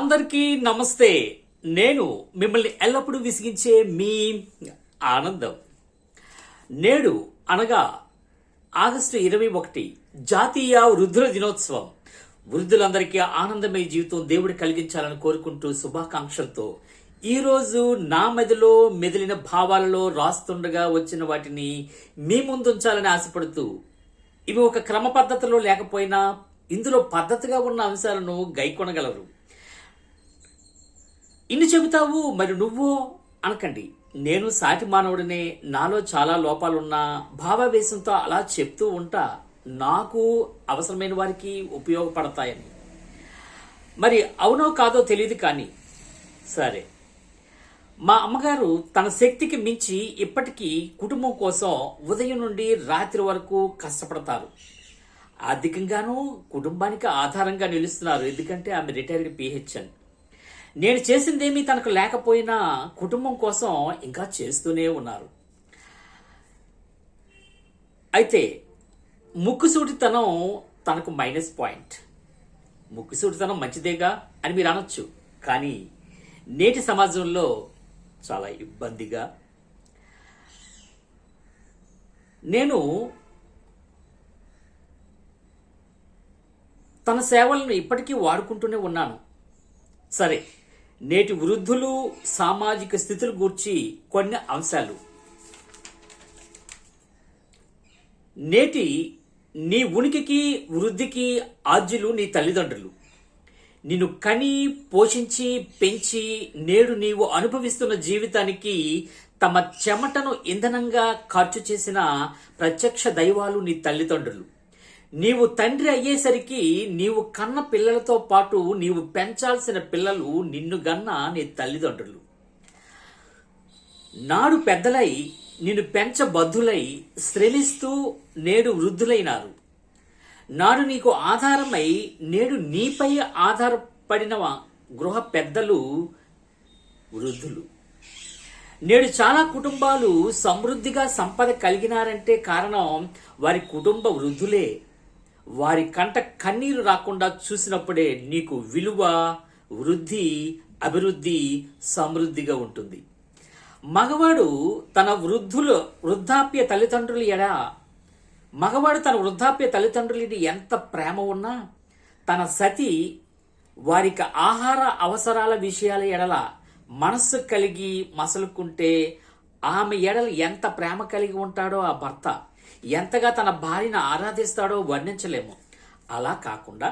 అందరికీ నమస్తే. నేను మిమ్మల్ని ఎల్లప్పుడూ విసిగించే మీ ఆనందం. నేడు అనగా ఆగస్టు ఇరవై ఒకటి జాతీయ వృద్ధుల దినోత్సవం. వృద్ధులందరికీ ఆనందమయ జీవితం దేవుడు కలిగించాలని కోరుకుంటూ శుభాకాంక్షలతో ఈరోజు నా మెదలో మెదిలిన భావాలలో రాస్తుండగా వచ్చిన వాటిని మీ ముందుంచాలని ఆశపడుతూ ఇవి ఒక క్రమ పద్ధతిలో లేకపోయినా ఇందులో పద్ధతిగా ఉన్న అంశాలను గైకొనగలరు. ఇన్ని చెబుతావు మరి నువ్వు? అనకండి. నేను సాటి మానవుడినే నాలో చాలా లోపాలున్నా భావావేశంతో అలా చెప్తూ ఉంటా నాకు అవసరమైన వారికి ఉపయోగపడతాయని. మరి అవునో కాదో తెలియదు కానీ సరే. మా అమ్మగారు తన శక్తికి మించి ఇప్పటికీ కుటుంబం కోసం ఉదయం నుండి రాత్రి వరకు కష్టపడతారు. ఆర్థికంగానూ కుటుంబానికి ఆధారంగా నిలుస్తున్నారు ఎందుకంటే ఆమె రిటైర్డ్ పిహెచ్ఎన్. నేను చేసిందేమీ తనకు లేకపోయినా కుటుంబం కోసం ఇంకా చేస్తూనే ఉన్నారు. అయితే ముక్కుసూటితనం తనకు మైనస్ పాయింట్. ముక్కుసూటితనం మంచిదేగా అని మీరు అనొచ్చు కానీ నేటి సమాజంలో చాలా ఇబ్బందిగా. నేను తన సేవలను ఇప్పటికీ వాడుకుంటూనే ఉన్నాను. సరే నేటి వృద్ధులు సామాజిక స్థితులు గూర్చి కొన్ని అంశాలు. నేటి నీ ఉనికికి వృద్ధికి ఆద్యులు నీ తల్లిదండ్రులు. నిన్ను కని పోషించి పెంచి నేడు నీవు అనుభవిస్తున్న జీవితానికి తమ చెమటను ఇంధనంగా ఖర్చు చేసిన ప్రత్యక్ష దైవాలు నీ తల్లిదండ్రులు. నీవు తండ్రి అయ్యేసరికి నీవు కన్న పిల్లలతో పాటు నీవు పెంచాల్సిన పిల్లలు నిన్ను గన్న నీ తల్లిదండ్రులు. నాడు పెద్దలై నిన్ను పెంచబద్ధులై శ్రమిస్తూ నేడు వృద్ధులైనారు. నాడు నీకు ఆధారమై నేడు నీపై ఆధారపడిన గృహ పెద్దలు వృద్ధులు. నేడు చాలా కుటుంబాలు సమృద్ధిగా సంపద కలిగినారంటే కారణం వారి కుటుంబ వృద్ధులే. వారి కంట కన్నీరు రాకుండా చూసినప్పుడే నీకు విలువ వృద్ధి అభివృద్ధి సమృద్ధిగా ఉంటుంది. మగవాడు తన వృద్ధులు వృద్ధాప్య తల్లిదండ్రులు ఎడా? మగవాడు తన వృద్ధాప్య తల్లిదండ్రులని ఎంత ప్రేమ ఉన్నా తన సతి వారికి ఆహార అవసరాల విషయాల ఎడల మనస్సు కలిగి మసలుకుంటే ఆమె ఎడలు ఎంత ప్రేమ కలిగి ఉంటాడో ఆ భర్త. ఎంతగా తన భార్యను ఆరాధిస్తాడో వర్ణించలేము. అలా కాకుండా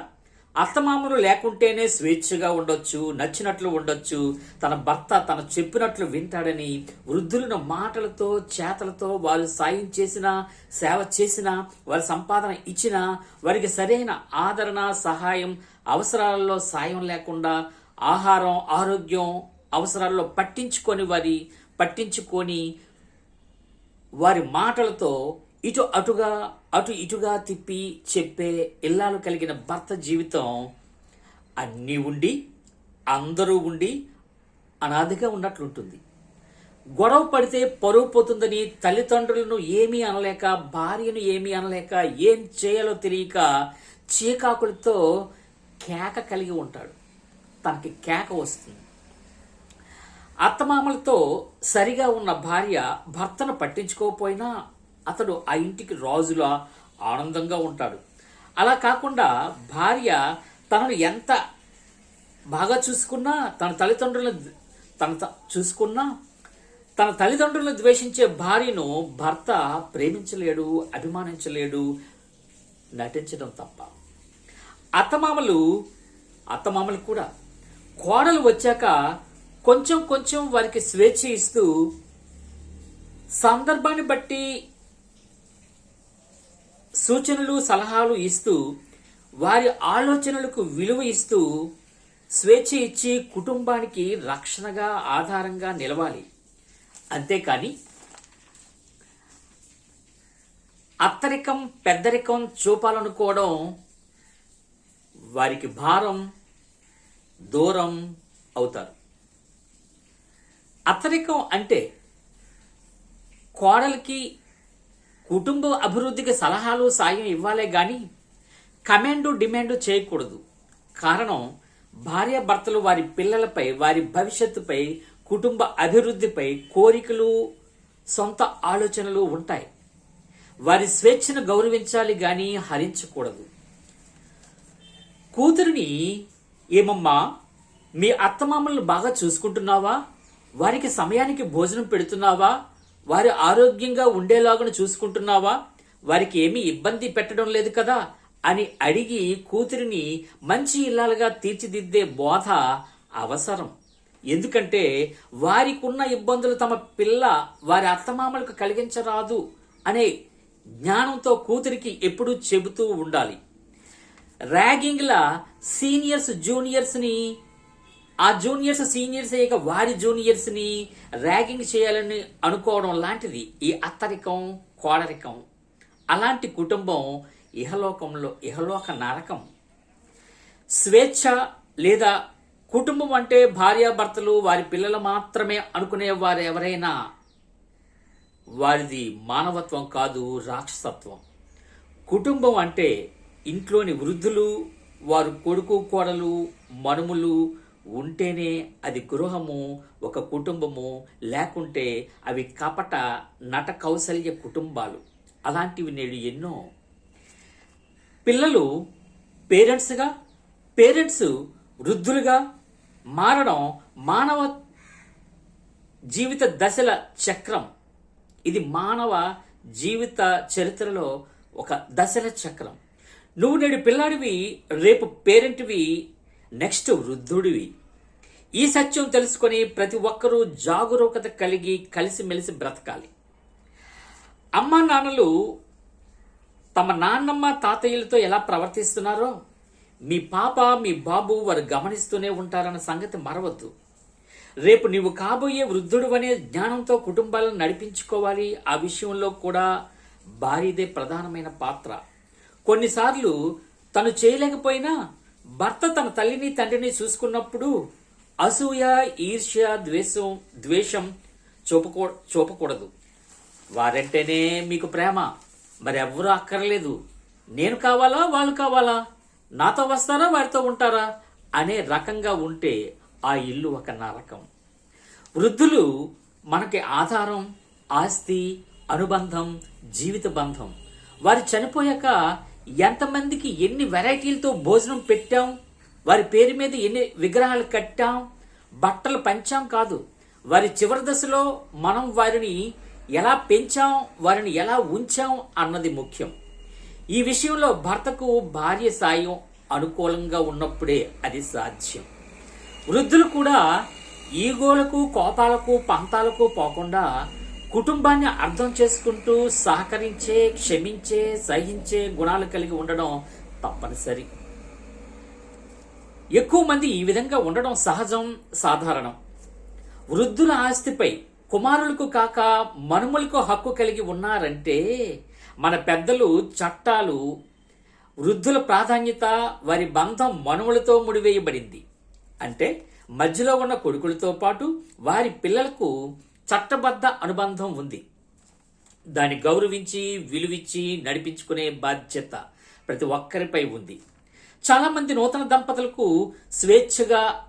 అత్తమామలు లేకుంటేనే స్వేచ్ఛగా ఉండొచ్చు నచ్చినట్లు ఉండొచ్చు తన భర్త తన చెప్పినట్లు వింటాడని వృద్ధులను మాటలతో చేతలతో వారు సాయం చేసినా సేవ చేసినా వారి సంపాదన ఇచ్చినా వారికి సరైన ఆదరణ సహాయం అవసరాలలో సాయం లేకుండా ఆహారం ఆరోగ్యం అవసరాల్లో పట్టించుకొని వారి పట్టించుకొని వారి మాటలతో ఇటు అటుగా అటు ఇటుగా తిప్పి చెప్పే ఇల్లాలు కలిగిన భర్త జీవితం అన్నీ ఉండి అందరూ ఉండి అనాదిగా ఉన్నట్లుంటుంది. గొడవ పడితే పరువు పోతుందని తల్లిదండ్రులను ఏమీ అనలేక భార్యను ఏమీ అనలేక ఏం చేయాలో తెలియక చీకాకులతో కేక కలిగి ఉంటాడు. తనకి కేక వస్తుంది. అత్తమామలతో సరిగా ఉన్న భార్య భర్తను పట్టించుకోకపోయినా అతడు ఆ ఇంటికి రాజులా ఆనందంగా ఉంటాడు. అలా కాకుండా భార్య తనను ఎంత బాగా చూసుకున్నా తన తల్లిదండ్రులను తన త- చూసుకున్నా తన తల్లిదండ్రులను ద్వేషించే భార్యను భర్త ప్రేమించలేడు అభిమానించలేడు నటించడం తప్ప. అత్తమామలు అత్తమామలు కూడా కోడలు వచ్చాక కొంచెం కొంచెం వారికి స్వేచ్ఛ ఇస్తూ సందర్భాన్ని బట్టి సూచనలు సలహాలు ఇస్తూ వారి ఆలోచనలకు విలువ ఇస్తూ స్వేచ్ఛ ఇచ్చి కుటుంబానికి రక్షణగా ఆధారంగా నిలవాలి. అంతేకాని అత్తరికం పెద్దరికం చూపాలనుకోవడం వారికి భారం దూరం అవుతారు. అత్తరికం అంటే కోడలికి కుటుంబ అభివృద్ధికి సలహాలు సాయం ఇవ్వాలే గాని కమాండు డిమాండ్ చేయకూడదు. కారణం భార్యాభర్తలు వారి పిల్లలపై వారి భవిష్యత్తుపై కుటుంబ అభివృద్ధిపై కోరికలు సొంత ఆలోచనలు ఉంటాయి. వారి స్వేచ్ఛను గౌరవించాలి గాని హరించకూడదు. కూతురిని ఏమమ్మా మీ అత్తమామలను బాగా చూసుకుంటున్నావా? వారికి సమయానికి భోజనం పెడుతున్నావా? వారి ఆరోగ్యంగా ఉండేలాగా చూసుకుంటున్నావా? వారికి ఏమీ ఇబ్బంది పెట్టడం లేదు కదా? అని అడిగి కూతురిని మంచి ఇల్లాలుగా తీర్చిదిద్దే బోధ అవసరం. ఎందుకంటే వారికున్న ఇబ్బందులు తమ పిల్ల వారి అత్తమామలకు కలిగించరాదు అనే జ్ఞానంతో కూతురికి ఎప్పుడూ చెబుతూ ఉండాలి. ర్యాగింగ్లా సీనియర్స్ జూనియర్స్ని ఆ జూనియర్స్ సీనియర్స్ అయ్యాక వారి జూనియర్స్ని ర్యాగింగ్ చేయాలని అనుకోవడం లాంటిది. ఈ అత్తరికం కోడరికం అలాంటి కుటుంబం ఇహలోకంలో ఇహలోక నరకం. స్వేచ్ఛ లేదా కుటుంబం అంటే భార్యాభర్తలు వారి పిల్లలు మాత్రమే అనుకునే వారు ఎవరైనా వారిది మానవత్వం కాదు రాక్షసత్వం. కుటుంబం అంటే ఇంట్లోని వృద్ధులు వారు కొడుకు కోడలు మనుములు ఉంటేనే అది గృహము ఒక కుటుంబము లేకుంటే అవి కపట నట కౌశల్య కుటుంబాలు. అలాంటివి నేడు ఎన్నో. పిల్లలు పేరెంట్స్గా పేరెంట్స్ వృద్ధులుగా మారడం మానవ జీవిత దశల చక్రం. ఇది మానవ జీవిత చరిత్రలో ఒక దశల చక్రం. నువ్వు నేడు పిల్లాడివి రేపు పేరెంట్వి నెక్స్ట్ వృద్ధుడివి. ఈ సత్యం తెలుసుకొని ప్రతి ఒక్కరూ జాగరూకత కలిగి కలిసిమెలిసి బ్రతకాలి. అమ్మ నాన్నలు తమ నాన్నమ్మ తాతయ్యలతో ఎలా ప్రవర్తిస్తున్నారో మీ పాప మీ బాబు వారు గమనిస్తూనే ఉంటారన్న సంగతి మరవద్దు. రేపు నీవు కాబోయే వృద్ధుడు అనే జ్ఞానంతో కుటుంబాలను నడిపించుకోవాలి. ఆ విషయంలో కూడా భార్యదే ప్రధానమైన పాత్ర. కొన్నిసార్లు తను చేయలేకపోయినా భర్త తన తల్లిని తండ్రిని చూసుకున్నప్పుడు అసూయ ఈర్ష్య ద్వేషం ద్వేషం చూపకూ చూపకూడదు. వారంటేనే మీకు ప్రేమ. మరి ఎవ్వరూ అక్కర్లేదు. నేను కావాలా వాళ్ళు కావాలా? నాతో వస్తారా వారితో ఉంటారా? అనే రకంగా ఉంటే ఆ ఇల్లు ఒక నరకం. వృద్ధులు మనకి ఆధారం ఆస్తి అనుబంధం జీవిత బంధం. వారు చనిపోయాక ఎంతమందికి ఎన్ని వెరైటీలతో భోజనం పెట్టాం? వారి పేరు మీద ఎన్ని విగ్రహాలు కట్టాం? బట్టలు పంచాం కాదు. వారి చివరి దశలో మనం వారిని ఎలా పెంచాం? వారిని ఎలా ఉంచాం అన్నది ముఖ్యం. ఈ విషయంలో భర్తకు భార్య సాయం అనుకూలంగా ఉన్నప్పుడే అది సాధ్యం. వృద్ధులు కూడా ఈగోలకు కోపాలకు పంతాలకు పోకుండా కుటుంబాన్ని అర్థం చేసుకుంటూ సహకరించే క్షమించే సహించే గుణాలు కలిగి ఉండడం తప్పనిసరి. ఎక్కువ మంది ఈ విధంగా ఉండడం సహజం సాధారణం. వృద్ధుల ఆస్తిపై కుమారులకు కాక మనుమలకు హక్కు కలిగి ఉన్నారంటే మన పెద్దలు చట్టాలు వృద్ధుల ప్రాధాన్యత వారి బంధం మనుమలతో ముడివేయబడింది. అంటే మధ్యలో ఉన్న కొడుకులతో పాటు వారి పిల్లలకు చట్టబద్ధ అనుబంధం ఉంది. దాన్ని గౌరవించి విలువిచ్చి నడిపించుకునే బాధ్యత ప్రతి ఒక్కరిపై ఉంది. చాలామంది నూతన దంపతులకు స్వేచ్ఛగా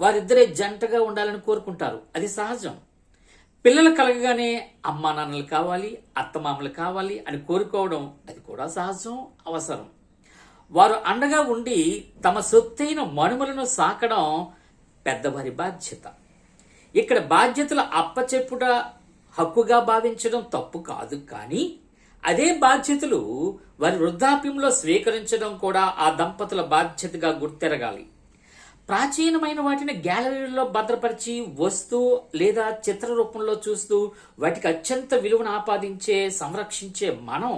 వారిద్దరే జంటగా ఉండాలని కోరుకుంటారు. అది సహజం. పిల్లలు కలగగానే అమ్మా నాన్నలు కావాలి అత్తమామలు కావాలి అని కోరుకోవడం అది కూడా సహజం అవసరం. వారు అండగా ఉండి తమ సొత్తైన మనుమలను సాకడం పెద్దవారి బాధ్యత. ఇక్కడ బాధ్యతలు అప్పచెప్పుట హక్కుగా భావించడం తప్పు కాదు కానీ అదే బాధ్యతలు వారి వృద్ధాప్యంలో స్వీకరించడం కూడా ఆ దంపతుల బాధ్యతగా గుర్తెరగాలి. ప్రాచీనమైన వాటిని గ్యాలరీలో భద్రపరిచి వస్తూ లేదా చిత్ర రూపంలో చూస్తూ వాటికి అత్యంత విలువను ఆపాదించే సంరక్షించే మనం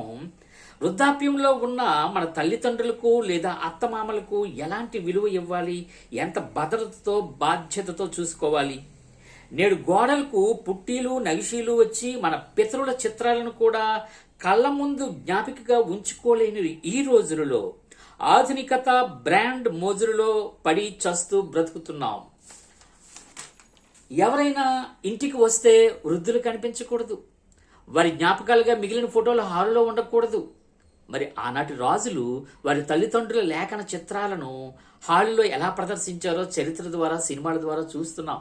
వృద్ధాప్యంలో ఉన్న మన తల్లిదండ్రులకు లేదా అత్తమామలకు ఎలాంటి విలువ ఇవ్వాలి? ఎంత భద్రతతో బాధ్యతతో చూసుకోవాలి? నేడు గోడలకు పుట్టీలు నగిషీలు వచ్చి మన పితరుల చిత్రాలను కూడా కళ్ళ ముందు జ్ఞాపికగా ఉంచుకోలేని ఈ రోజులలో ఆధునికత బ్రాండ్ మోజులలో పడి చస్తూ బ్రతుకుతున్నాం. ఎవరైనా ఇంటికి వస్తే వృద్ధులు కనిపించకూడదు. వారి జ్ఞాపకాలుగా మిగిలిన ఫోటోలు హాల్లో ఉండకూడదు. మరి ఆనాటి రాజులు వారి తల్లిదండ్రుల లేఖన చిత్రాలను హాల్లో ఎలా ప్రదర్శించారో చరిత్ర ద్వారా సినిమాల ద్వారా చూస్తున్నాం.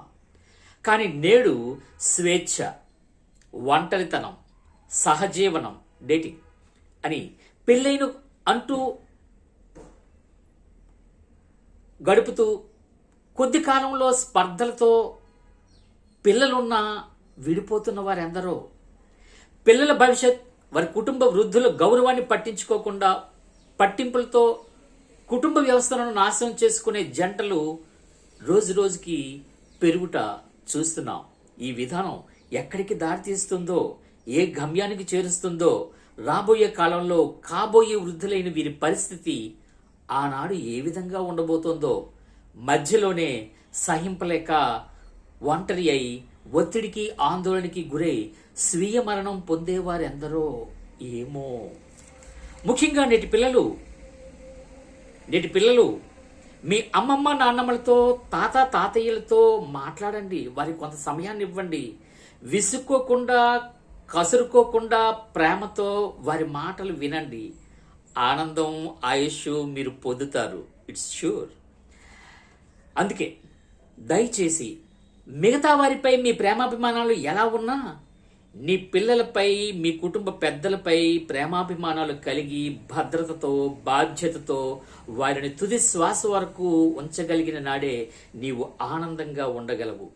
కానీ నేడు స్వేచ్ఛ ఒంటరితనం సహజీవనం డేటింగ్ అని పెళ్ళైన అంటూ గడుపుతూ కొద్ది కాలంలో స్పర్ధలతో పిల్లలున్న విడిపోతున్న వారెందరో. పిల్లల భవిష్యత్ వారి కుటుంబ వృద్ధుల గౌరవాన్ని పట్టించుకోకుండా పట్టింపులతో కుటుంబ వ్యవస్థలను నాశనం చేసుకునే జంటలు రోజు రోజుకి పెరుగుట చూస్తున్నాం. ఈ విధానం ఎక్కడికి దారితీస్తుందో ఏ గమ్యానికి చేరుస్తుందో రాబోయే కాలంలో కాబోయే వృద్ధులైన వీరి పరిస్థితి ఆనాడు ఏ విధంగా ఉండబోతోందో మధ్యలోనే సహింపలేక ఒంటరి అయి ఒత్తిడికి ఆందోళనకి గురై స్వీయ మరణం పొందేవారెందరో ఏమో. ముఖ్యంగా నేటి పిల్లలు నేటి పిల్లలు మీ అమ్మమ్మ నాన్నమ్మలతో తాత తాతయ్యలతో మాట్లాడండి. వారికి కొంత సమయాన్ని ఇవ్వండి. విసుక్కోకుండా కసురుకోకుండా ప్రేమతో వారి మాటలు వినండి. ఆనందం ఆయుష్ మీరు పొందుతారు. ఇట్స్ ష్యూర్ అందుకే దయచేసి మిగతా వారిపై మీ ప్రేమాభిమానాలు ఎలా ఉన్నా నీ పిల్లలపై మీ కుటుంబ పెద్దలపై ప్రేమాభిమానాలు కలిగి భద్రతతో బాధ్యతతో వారిని తుది శ్వాస వరకు ఉంచగలిగిన నాడే నీవు ఆనందంగా ఉండగలవు.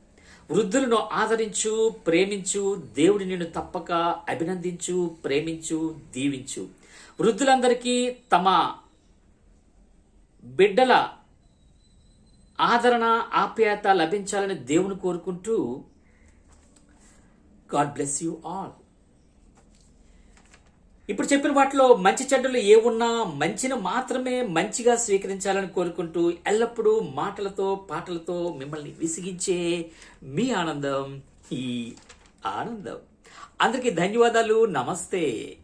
వృద్ధులను ఆదరించు ప్రేమించు దేవుడి నిన్ను తప్పక అభినందించు ప్రేమించు దీవించు. వృద్ధులందరికీ తమ బిడ్డల ఆదరణ ఆప్యాయత లభించాలని దేవుని కోరుకుంటూ గాడ్ బ్లెస్ యూ ఆల్ ఇప్పుడు చెప్పిన వాటిలో మంచి చెడ్డలు ఏ ఉన్నా మంచిని మాత్రమే మంచిగా స్వీకరించాలని కోరుకుంటూ ఎల్లప్పుడూ మాటలతో పాటలతో మిమ్మల్ని విసిగించే మీ ఆనందం ఈ ఆనందం. అందరికీ ధన్యవాదాలు. నమస్తే.